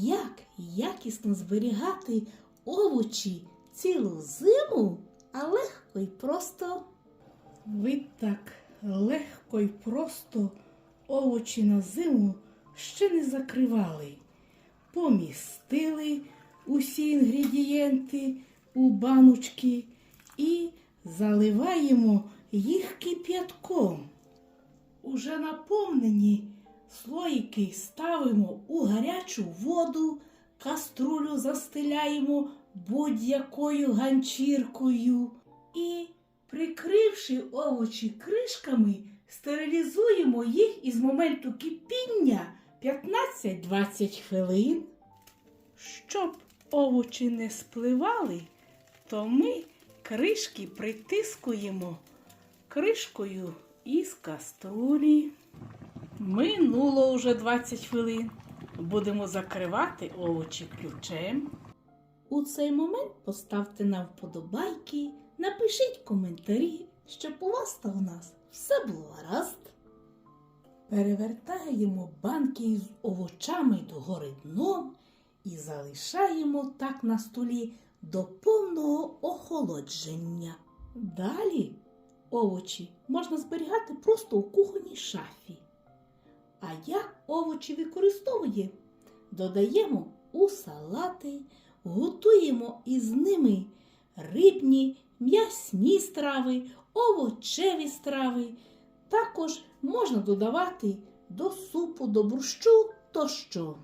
як якісно зберігати овочі цілу зиму, а легко й просто. Ви так легко й просто овочі на зиму ще не закривали. Помістили усі інгредієнти у баночки і заливаємо їх кип'ятком. Уже наповнені слоїки ставимо у гарячу воду, каструлю застеляємо будь-якою ганчіркою і, прикривши овочі кришками, стерилізуємо їх із моменту кипіння 15-20 хвилин. Щоб овочі не спливали, то ми кришки притискуємо кришкою із каструлі. Минуло вже 20 хвилин. Будемо закривати овочі ключем. У цей момент поставте на вподобайки, напишіть коментарі, щоб у вас та у нас все було гаразд. Перевертаємо банки з овочами догори дном і залишаємо так на столі до повного охолодження. Далі овочі можна зберігати просто у кухонній шафі. А як овочі використовує? Додаємо у салати, готуємо із ними рибні, м'ясні страви, овочеві страви. Також можна додавати до супу, до борщу тощо.